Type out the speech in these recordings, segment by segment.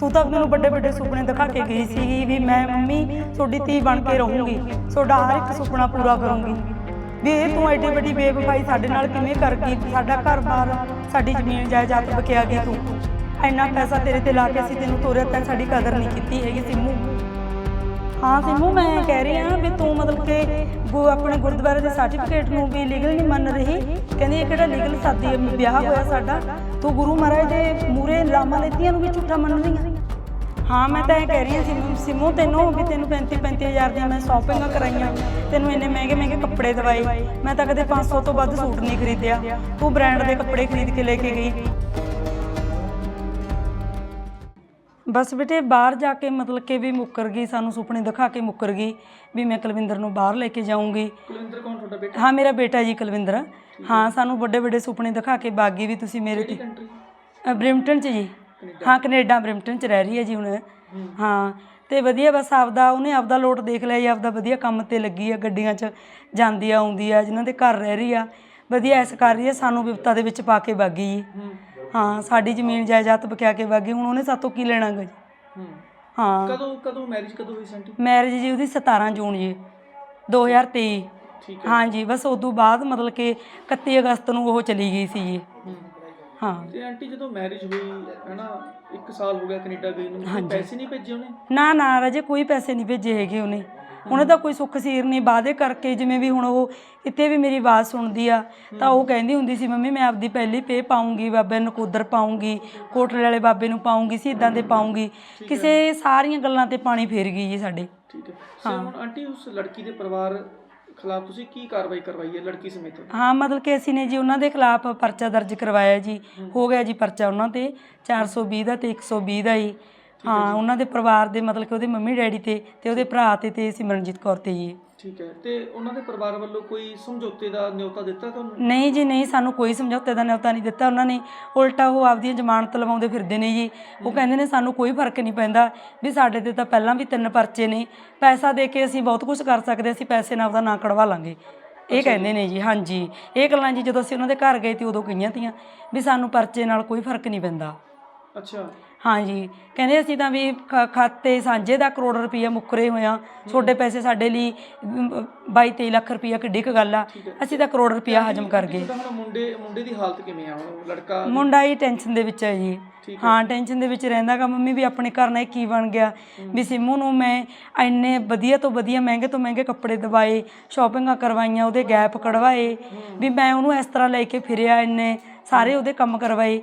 ਤੂੰ ਤਾਂ ਮੈਨੂੰ ਵੱਡੇ ਵੱਡੇ ਸੁਪਨੇ ਦਿਖਾ ਕੇ ਗਈ ਸੀਗੀ ਵੀ ਮੈਂ ਮੰਮੀ, ਤੁਹਾਡੀ ਧੀ ਬਣ ਕੇ ਰਹੂੰਗੀ। ਤੁਹਾਡਾ ਹਰ ਇੱਕ ਸੁਪਨਾ ਪੂਰਾ ਕਰੂੰਗੀ। ਵੀ ਇਹ ਤੂੰ ਐਡੀ ਵੱਡੀ ਬੇਵਫਾਈ ਸਾਡੇ ਨਾਲ ਕਿਵੇਂ ਕਰ ਗਈ ਸਾਡਾ ਘਰ-ਬਾਰ, ਸਾਡੀ ਜ਼ਮੀਨ, ਜਾਇਦਾਦ ਬਕਿਆ ਗਈ ਤੂੰ। ਇੰਨਾ ਪੈਸਾ ਤੇਰੇ ਤੇ ਲਾ ਕੇ ਅਸੀਂ ਤੈਨੂੰ ਤੋਰਿਆ ਤਾਂ ਸਾਡੀ ਕਦਰ ਨਹੀਂ ਕੀਤੀ ਹੈਗੀ ਸਿੰਮੂ। ਹਾਂ ਸਿੰਮੂ ਮੈਂ ਕਹਿ ਰਹੀ ਹਾਂ ਵੀ ਤੂੰ ਮਤਲਬ ਕਿ ਗੋ ਆਪਣੇ ਗੁਰਦੁਆਰੇ ਦੇ ਸਰਟੀਫਿਕੇਟ ਨੂੰ ਵੀ ਲੀਗਲ ਨਹੀਂ ਮੰਨ ਰਹੀ। ਕਹਿੰਦੀ ਇਹ ਕਿਹੜਾ ਲੀਗਲ ਸਾਦੀ ਹੈ, ਵਿਆਹ ਹੋਇਆ ਸਾਡਾ? ਤੂੰ ਗੁਰੂ ਮਹਾਰਾਜ ਦੇ ਮੂਰੇ ਲਾਮਾ ਲੈਤੀਆਂ ਨੂੰ ਵੀ ਝੂਠਾ ਮੰਨ ਰਹੀ ਹੈ ਹਾਂ ਮੈਂ ਤਾਂ ਇਹ ਕਹਿ ਰਹੀ ਹਾਂ ਸਿੰਮੂ ਸਿੰਮੂ ਤੈਨੂੰ ਵੀ ਤੈਨੂੰ 35 35000 ਦੀਆਂ ਮੈਂ ਸ਼ਾਪਿੰਗਾਂ ਕਰਾਈਆਂ। ਤੈਨੂੰ ਇੰਨੇ ਮਹਿੰਗੇ ਮਹਿੰਗੇ ਕੱਪੜੇ ਦਵਾਏ। ਮੈਂ ਤਾਂ ਕਦੇ 500 ਤੋਂ ਵੱਧ ਸੂਟ ਨਹੀਂ ਖਰੀਦਿਆ। ਤੂੰ ਬ੍ਰਾਂਡ ਦੇ ਕੱਪੜੇ ਖਰੀਦ ਕੇ ਲੈ ਕੇ ਗਈ। ਬਸ ਬੇਟੇ ਬਾਹਰ ਜਾ ਕੇ ਮਤਲਬ ਕਿ ਵੀ ਮੁੱਕਰ ਗਈ ਸਾਨੂੰ ਸੁਪਨੇ ਦਿਖਾ ਕੇ ਮੁੱਕਰ ਗਈ ਵੀ ਮੈਂ ਕੁਲਵਿੰਦਰ ਨੂੰ ਬਾਹਰ ਲੈ ਕੇ ਜਾਊਂਗੀ। ਕੁਲਵਿੰਦਰ ਕੌਣ ਤੁਹਾਡਾ ਬੇਟਾ? ਹਾਂ ਮੇਰਾ ਬੇਟਾ ਜੀ ਕੁਲਵਿੰਦਰ। ਹਾਂ। ਸਾਨੂੰ ਵੱਡੇ ਵੱਡੇ ਸੁਪਨੇ ਦਿਖਾ ਕੇ ਬਾਗੀ ਵੀ ਤੁਸੀਂ ਮੇਰੇ ਤੇ ਅ, ਬ੍ਰਿਮਟਨ ਚ ਜੀ। ਹਾਂ ਕੈਨੇਡਾ ਬ੍ਰਿਮਟਨ ਚ ਰਹਿ ਰਹੀ ਹੈ ਜੀ ਹੁਣ। ਹਾਂ। ਤੇ ਵਧੀਆ ਬਸ ਆਪਦਾ ਉਹਨੇ ਆਪਦਾ ਲੋਟ ਦੇਖ ਲਿਆ ਜੀ ਆਪਦਾ ਵਧੀਆ ਕੰਮ ਤੇ ਲੱਗੀ ਆ ਗੱਡੀਆਂ 'ਚ ਜਾਂਦੀ ਆ ਆਉਂਦੀ ਆ ਜਿਨ੍ਹਾਂ ਦੇ ਘਰ ਰਹਿ ਰਹੀ ਆ। ਵਧੀਆ ਐਸ ਕਰ ਰਹੀ ਆ ਸਾਨੂੰ ਵਿਪਤਾ ਦੇ ਵਿੱਚ ਪਾ ਕੇ ਬਾਗੀ ਜੀ। ਹੂੰ ਹਾਂ ਸਾਡੀ ਜ਼ਮੀਨ ਜਾਇਦਾਦ ਬਕਿਆ ਕੇ ਬਾਗੀ ਹੁਣ ਉਹਨੇ ਸਾਤੋਂ ਕੀ ਲੈਣਾ ਗਾ ਜੀ? ਹੂੰ। ਹਾਂ। ਕਦੋਂ ਕਦੋਂ ਮੈਰਿਜ ਕਦੋਂ ਹੋਈ ਸੰਟੀ ਮੈਰਿਜ ਜੀ ਉਹਦੀ 17 ਜੂਨ ਜੀ 2023 ਠੀਕ ਹਾਂਜੀ ਬਸ ਉਦੋਂ ਬਾਅਦ ਮਤਲਬ ਕਿ 31 ਅਗਸਤ ਨੂੰ ਉਹ ਚਲੀ ਗਈ ਸੀ ਜੀ। ਹੂੰ। ਹਾਂ। ਤੇ ਆਂਟੀ ਜਦੋਂ ਮੈਰਿਜ ਹੋਈ ਹੈਨਾ 1 ਸਾਲ ਹੋ ਗਿਆ ਕੈਨੇਡਾ ਗਈ ਨੂੰ ਪੈਸੇ ਨਹੀਂ ਭੇਜੇ ਉਹਨੇ? ਨਾ ਨਾ ਰਾਜੇ ਕੋਈ ਪੈਸੇ ਨਹੀਂ ਭੇਜੇ ਹੈਗੇ ਉਹਨੇ। ਉਹਨੇ ਤਾਂ ਕੋਈ ਸੁੱਖ ਸੀਰ ਨਹੀਂ ਵਾਅਦੇ ਕਰਕੇ ਜਿਵੇਂ ਵੀ ਹੁਣ ਉਹ ਕਿਤੇ ਵੀ ਮੇਰੀ ਆਵਾਜ਼ ਸੁਣਦੀ ਆ ਤਾਂ ਉਹ ਕਹਿੰਦੀ ਹੁੰਦੀ ਸੀ ਮੰਮੀ ਮੈਂ ਆਪਦੀ ਪਹਿਲੀ ਪੇ ਪਾਉਂਗੀ ਬਾਬੇ ਨਕੋਦਰ ਪਾਉਂਗੀ ਕੋਟਲੇ ਵਾਲੇ ਬਾਬੇ ਨੂੰ ਪਾਉਂਗੀ ਸਿੱਧਾਂ ਦੇ ਪਾਉਂਗੀ। ਕਿਸੇ ਸਾਰੀਆਂ ਗੱਲਾਂ ਤੇ ਪਾਣੀ ਫੇਰ ਗਈ ਜੀ ਸਾਡੇ। ਠੀਕ ਹੈ। ਸੋ ਹੁਣ ਆਂਟੀ ਉਸ ਲੜਕੀ ਦੇ ਪਰਿਵਾਰ ਖਿਲਾਫ ਤੁਸੀਂ ਕੀ ਕਾਰਵਾਈ ਕਰਵਾਈ ਹੈ ਲੜਕੀ ਸਮੇਤ? ਹਾਂ ਮਤਲਬ ਕਿ ਅਸੀਂ ਨੇ ਜੀ ਉਹਨਾਂ ਦੇ ਖਿਲਾਫ ਪਰਚਾ ਦਰਜ ਕਰਵਾਇਆ ਜੀ। ਹੋ। ਗਿਆ ਜੀ ਪਰਚਾ ਉਹਨਾਂ ਤੇ 420 ਦਾ ਤੇ 120 ਦਾ ਜੀ ਹਾਂ ਉਹਨਾਂ ਦੇ ਪਰਿਵਾਰ ਦੇ ਮਤਲਬ ਕਿ ਉਹਦੇ ਮੰਮੀ ਡੈਡੀ ਤੇ ਤੇ ਉਹਦੇ ਭਰਾ ਤੇ ਤੇ ਸਿਮਰਨਜੀਤ ਕੌਰ ਤੇ ਜੀ। ਠੀਕ ਹੈ ਤੇ ਉਹਨਾਂ ਦੇ ਪਰਿਵਾਰ ਵੱਲੋਂ ਕੋਈ ਸਮਝੌਤੇ ਦਾ ਨਿਯੋਤਾ ਦਿੱਤਾ ਤੁਹਾਨੂੰ? ਨਹੀਂ ਜੀ ਨਹੀਂ ਸਾਨੂੰ ਕੋਈ ਸਮਝੌਤੇ ਦਾ ਨਿਯੋਤਾ ਨਹੀਂ ਦਿੱਤਾ ਉਹਨਾਂ ਨੇ। ਉਲਟਾ ਉਹ ਆਪਦੀਆਂ ਜ਼ਮਾਨਤ ਲਵਾਉਂਦੇ ਫਿਰਦੇ ਨੇ ਜੀ। ਉਹ ਕਹਿੰਦੇ ਨੇ ਸਾਨੂੰ ਕੋਈ ਫ਼ਰਕ ਨਹੀਂ ਪੈਂਦਾ ਵੀ ਸਾਡੇ ਤੇ ਤਾਂ ਪਹਿਲਾਂ ਵੀ ਤਿੰਨ ਪਰਚੇ ਨੇ। ਪੈਸਾ ਦੇ ਕੇ ਅਸੀਂ ਬਹੁਤ ਕੁਝ ਕਰ ਸਕਦੇ ਅਸੀਂ ਪੈਸੇ ਨਾਲ ਉਹਦਾ ਨਾਂ ਕਢਵਾ ਲਾਂਗੇ। ਇਹ ਕਹਿੰਦੇ ਨੇ ਜੀ ਹਾਂਜੀ। ਇਹ ਗੱਲਾਂ ਜੀ ਜਦੋਂ ਅਸੀਂ ਉਹਨਾਂ ਦੇ ਘਰ ਗਏ ਤੇ ਉਦੋਂ ਕਹੀਆਂ ਤੀਆਂ ਵੀ ਸਾਨੂੰ ਪਰਚੇ ਨਾਲ ਕੋਈ ਫ਼ਰਕ ਨਹੀਂ ਪੈਂਦਾ। ਅੱਛਾ। ਹਾਂਜੀ। ਕਹਿੰਦੇ ਅਸੀਂ ਤਾਂ ਵੀ ਖ- ਖਾਤੇ ਸਾਂਝੇ ਦਾ ਕਰੋੜ ਰੁਪਈਆ ਮੁੱਕਰੇ ਹੋਇਆ ਤੁਹਾਡੇ ਪੈਸੇ ਸਾਡੇ ਲਈ 22 23 ਲੱਖ ਰੁਪਈਆ ਕਿੱਡੀ ਕੁ ਗੱਲ ਆ। ਅਸੀਂ ਤਾਂ ਕਰੋੜ ਰੁਪਈਆ ਹਜਮ ਕਰ ਗਏ। ਤਾਂ ਹੁਣ ਮੁੰਡੇ ਮੁੰਡੇ ਦੀ ਹਾਲਤ ਕਿਵੇਂ ਆ? ਹੁਣ ਲੜਕਾ ਮੁੰਡਾ ਹੀ ਟੈਨਸ਼ਨ ਦੇ ਵਿੱਚ ਹੈ ਜੀ। ਹਾਂ। ਟੈਨਸ਼ਨ ਦੇ ਵਿੱਚ ਰਹਿੰਦਾਗਾ ਮੰਮੀ ਵੀ ਆਪਣੇ ਘਰ ਨਾਲ ਇਹ ਕੀ ਬਣ ਗਿਆ। ਵੀ ਸਿੰਮੂ ਨੂੰ ਮੈਂ ਇੰਨੇ ਵਧੀਆ ਤੋਂ ਵਧੀਆ ਮਹਿੰਗੇ ਤੋਂ ਮਹਿੰਗੇ ਕੱਪੜੇ ਦਵਾਏ ਸ਼ਾਪਿੰਗਾਂ ਕਰਵਾਈਆਂ ਉਹਦੇ ਗੈਪ ਕਢਵਾਏ। ਵੀ ਮੈਂ ਉਹਨੂੰ ਇਸ ਤਰ੍ਹਾਂ ਲੈ ਕੇ ਫਿਰਿਆ ਇੰਨੇ ਸਾਰੇ ਉਹਦੇ ਕੰਮ ਕਰਵਾਏ।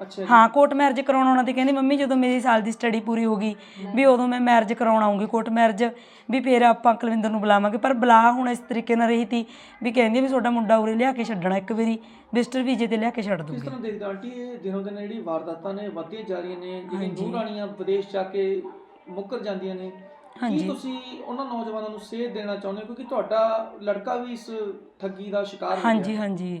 ਅੱਛਾ ਜੀ। ਹਾਂ ਕੋਰਟ ਮੈਰਿਜ ਕਰਾਉਣ ਆਉਣਾ ਤੇ ਕਹਿੰਦੀ ਮੰਮੀ ਜਦੋਂ ਮੇਰੀ ਸਾਲ ਦੀ ਸਟੱਡੀ ਪੂਰੀ ਹੋ ਗਈ ਵੀ ਉਦੋਂ ਮੈਂ ਮੈਰਿਜ ਕਰਾਉਣ ਆਉਂਗੀ ਕੋਰਟ ਮੈਰਿਜ ਵੀ ਫੇਰ ਆਪਾਂ ਕੁਲਵਿੰਦਰ ਨੂੰ ਬੁਲਾਵਾਂਗੇ। ਪਰ ਬੁਲਾ ਹੁਣ ਇਸ ਤਰੀਕੇ ਨਾਲ ਰਹੀ ਤੀ ਵੀ ਕਹਿੰਦੀ ਵੀ ਤੁਹਾਡਾ ਮੁੰਡਾ ਉਰੇ ਲਿਆ ਕੇ ਛੱਡਣਾ ਇੱਕ ਵਾਰੀ ਵਿਜ਼ਟਰ ਵੀਜ਼ੇ ਤੇ ਲਿਆ ਕੇ ਛੱਡ ਕਿਸ ਦੂੰਗੀ। ਤਰ੍ਹਾਂ ਦੇਖਦੇ ਆਂਟੀ ਇਹ ਦਿਨੋਂ ਦਿਨ ਜਿਹੜੀ ਵਾਰਦਾਤਾਂ ਨੇ ਵੱਧਦੀਆਂ ਜਾ ਰਹੀਆਂ ਨੇ ਜਿਹੜੀ ਨੂੰਹ ਰਾਣੀਆਂ ਵਿਦੇਸ਼ ਜਾ ਕੇ ਮੁੱਕਰ ਜਾਂਦੀਆਂ ਨੇ ਕੀ ਤੁਸੀਂ ਉਹਨਾਂ ਨੌਜਵਾਨਾਂ ਨੂੰ ਸੇਧ ਦੇਣਾ ਚਾਹੁੰਦੇ ਹੋ? ਕਿਉਂਕਿ ਤੁਹਾਡਾ ਲੜਕਾ ਵੀ ਇਸ ਠੱਗੀ ਦਾ ਸ਼ਿਕਾਰ ਹੋ ਗਿਆ। ਹਾਂਜੀ ਹਾਂਜੀ।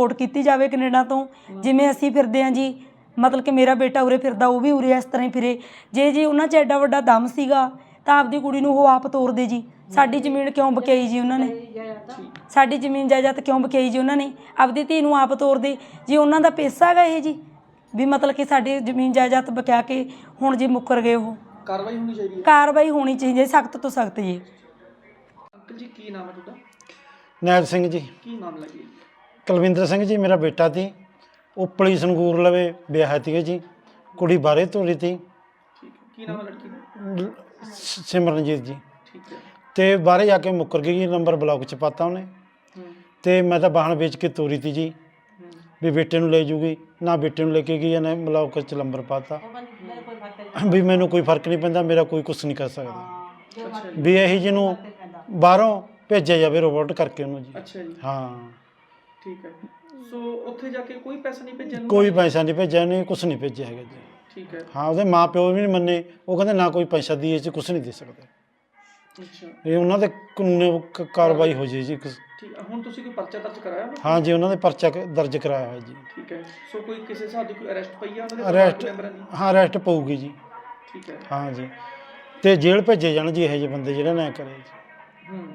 ਰਿਪੋਰਟ ਕੀਤੀ ਜਾਵੇ ਕੈਨੇਡਾ ਤੋਂ। ਜਿਵੇਂ ਅਸੀਂ ਫਿਰਦੇ ਆ ਜੀ ਮਤਲਬ ਕਿ ਮੇਰਾ ਬੇਟਾ ਉਰੇ ਫਿਰਦਾ ਉਹ ਵੀ ਉਰੇ ਇਸ ਤਰ੍ਹਾਂ ਹੀ ਫਿਰੇ। ਜੇ ਜੀ ਉਹਨਾਂ 'ਚ ਐਡਾ ਵੱਡਾ ਦਮ ਸੀਗਾ ਤਾਂ ਆਪਦੀ ਕੁੜੀ ਨੂੰ ਉਹ ਆਪ ਤੋਰਦੇ ਜੀ। ਸਾਡੀ ਜ਼ਮੀਨ ਕਿਉਂ ਬਕਾਈ ਜੀ ਉਹਨਾਂ ਨੇ? ਸਾਡੀ ਜ਼ਮੀਨ ਜਾਇਦਾਦ ਕਿਉਂ ਬਕਾਈ ਜੀ ਉਹਨਾਂ ਨੇ? ਆਪਦੀ ਧੀ ਨੂੰ ਆਪ ਤੋਰਦੇ। ਜੀ ਉਹਨਾਂ ਦਾ ਪੈਸਾ ਹੈਗਾ ਇਹ ਜੀ ਵੀ ਮਤਲਬ ਕਿ ਸਾਡੀ ਜ਼ਮੀਨ ਜਾਇਦਾਦ ਬਕਾ ਕੇ ਹੁਣ ਜੀ ਮੁੱਕਰ ਗਏ ਉਹ। ਕਾਰਵਾਈ ਹੋਣੀ ਚਾਹੀਦੀ ਹੈ? ਕਾਰਵਾਈ ਹੋਣੀ ਚਾਹੀਦੀ ਹੈ ਸਖਤ ਤੋਂ ਸਖਤ ਜੀ। ਅੰਕਲ ਜੀ ਕੀ ਨਾਮ ਹੈ ਤੁਹਾਡਾ? ਨੈਲ ਸਿੰਘ ਜੀ। ਕੀ ਮਾਮਲਾ ਜੀ ਕੁਲਵਿੰਦਰ ਸਿੰਘ ਜੀ ਮੇਰਾ ਬੇਟਾ ਸੀ ਉਹ ਪੁਲਿਸ ਸੰਗੂਰ ਲਵੇ ਵਿਆਹ ਤੀ ਜੀ। ਕੁੜੀ ਬਾਰੇ ਤੋਰੀ ਤੀ। ਠੀਕ ਹੈ। ਕੀ ਨਾਮ ਹੈ ਲੜਕੀ ਦਾ? ਲ- ਸ- ਸਿਮਰਨਜੀਤ ਜੀ। ਠੀਕ ਹੈ। ਤੇ ਬਾਹਰੇ ਜਾ ਕੇ ਮੁੱਕਰ ਗਈ ਜੀ ਨੰਬਰ ਬਲੌਕ ਚ ਪਾਤਾ ਉਹਨੇ। ਹੂੰ। ਤੇ ਮੈਂ ਤਾਂ ਵਾਹਣ ਵੇਚ ਕੇ ਤੋਰੀ ਤੀ ਜੀ। ਹੂੰ। ਵੀ ਬੇਟੇ ਨੂੰ ਲੈ ਜੂਗੀ। ਨਾ ਬੇਟੇ ਨੂੰ ਲੈ ਕੇ ਗਈ ਇਹਨੇ ਬਲੌਕ ਚ ਨੰਬਰ ਪਾਤਾ। ਵੀ ਮੈਨੂੰ ਕੋਈ ਫ਼ਰਕ ਨਹੀਂ ਪੈਂਦਾ ਮੇਰਾ ਕੋਈ ਕੁਝ ਨਹੀਂ ਕਰ ਸਕਦਾ। ਅੱਛਾ ਜੀ। ਵੀ ਇਹੀ ਜਿਹਨੂੰ ਬਾਹਰੋਂ ਭੇਜਿਆ ਜਾਵੇ ਰੋਬੋਟ ਕਰਕੇ ਉਹਨੂੰ ਜੀ। ਅੱਛਾ ਜੀ। ਹਾਂ। ਠੀਕ ਹੈ। ਸੋ ਉੱਥੇ ਜਾ ਕੇ ਕੋਈ ਪੈਸਾ ਨਹੀਂ ਭੇਜਿਆ ਇਹਨੂੰ? ਕੋਈ ਪੈਸਾ ਨਹੀਂ ਭੇਜਿਆ ਨਹੀਂ ਕੁਝ ਨਹੀਂ ਭੇਜਿਆ ਹੈਗਾ ਜੀ। ਠੀਕ ਹੈ। ਹਾਂ ਉਹਦੇ ਮਾਪਿਓ ਵੀ ਨਹੀਂ ਮੰਨੇ ਉਹ ਕਹਿੰਦੇ ਨਾ ਕੋਈ ਪੈਸਾ ਦੀਏ ਚ ਕੁਝ ਨਹੀਂ ਦੇ ਸਕਦੇ। ਅੱਛਾ। ਇਹ ਉਹਨਾਂ ਦੇ ਕਾਨੂੰਨੀ ਕ- ਕਾਰਵਾਈ ਹੋ ਜੇ ਜੀ ਕੁਛ। ਠੀਕ ਹੈ ਹੁਣ ਤੁਸੀਂ ਕੋਈ ਪਰਚਾ ਦਰਜ ਕਰਾਇਆ ਉਹਨਾਂ ਹਾਂ ਜੀ ਉਹਨਾਂ ਦੇ ਪਰਚਾ ਕ- ਦਰਜ ਕਰਾਇਆ ਹੋਇਆ ਜੀ। ਠੀਕ ਹੈ ਸੋ ਕੋਈ ਕਿਸੇ ਹਿਸਾਬ ਦੀ ਕੋਈ ਅਰੈਸਟ ਪਈ ਆ ਉਹਨਾਂ ਦੇ ਮੈਂਬਰਾਂ ਦੀ? ਹਾਂ ਅਰੈਸਟ ਪਊਗੀ ਜੀ। ਠੀਕ ਹੈ। ਹਾਂ ਜੀ। ਤੇ ਜੇਲ੍ਹ ਭੇਜੇ ਜਾਣ ਜੀ ਇਹੋ ਜਿਹੇ ਬੰਦੇ ਜਿਹੜੇ ਨਾ ਕਰੇ ਜੀ। ਹੂੰ।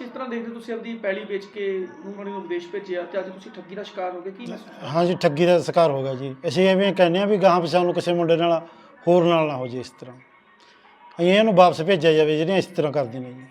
ਕਿਸ ਤਰ੍ਹਾਂ ਦੇਖਦੇ ਹੋ ਤੁਸੀਂ ਆਪਣੀ ਪੈਲੀ ਵੇਚ ਕੇ ਨੂੰਗਣੀ ਨੂੰ ਵਿਦੇਸ਼ ਭੇਜਿਆ ਤੇ ਅੱਜ ਤੁਸੀਂ ਠੱਗੀ ਦਾ ਸ਼ਿਕਾਰ ਹੋ ਗਏ ਕੀ ਮਹਿਸੂਸ ਹਾਂ ਜੀ ਠੱਗੀ ਦਾ ਸ਼ਿਕਾਰ ਹੋ ਗਿਆ ਜੀ। ਅਸੀਂ ਐਵੇਂ ਕਹਿੰਦੇ ਆ ਵੀ ਗਾਹਾਂ ਪਿਛਾਂ ਨੂੰ ਕਿਸੇ ਮੁੰਡੇ ਨਾਲ ਹੋਰ ਨਾਲ ਨਾ ਹੋ ਜੇ ਇਸ ਤਰ੍ਹਾਂ। ਅਸੀਂ ਇਹਨੂੰ ਵਾਪਸ ਭੇਜਿਆ ਜਾਵੇ ਜਿਹੜੀਆਂ ਇਸ ਤਰ੍ਹਾਂ ਕਰਦੇ ਨੇ ਜੀ।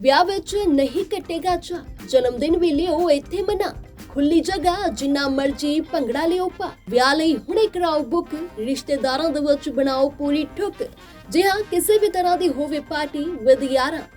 ਵਿਆਹ ਵਿੱਚ ਨਹੀਂ ਕੱਟੇਗਾ ਚਾ ਜਨਮ ਦਿਨ ਵੀ ਲਿਓ ਇੱਥੇ ਮਨਾ। ਖੁੱਲੀ ਜਗ੍ਹਾ ਜਿੰਨਾ ਮਰਜ਼ੀ ਭੰਗੜਾ ਲਿਓ ਪਾ ਵਿਆਹ ਲਈ ਹੁਣੇ ਕਰਾਓ ਬੁੱਕ ਰਿਸ਼ਤੇਦਾਰਾਂ ਦੇ ਵਿੱਚ ਬਣਾਓ ਪੂਰੀ ਠੁੱਕ। ਜੇ ਹਾਂ ਕਿਸੇ ਵੀ ਤਰ੍ਹਾਂ ਦੀ ਹੋਵੇ ਪਾਰਟੀ ਵਿਦ ਯਾਰਾਂ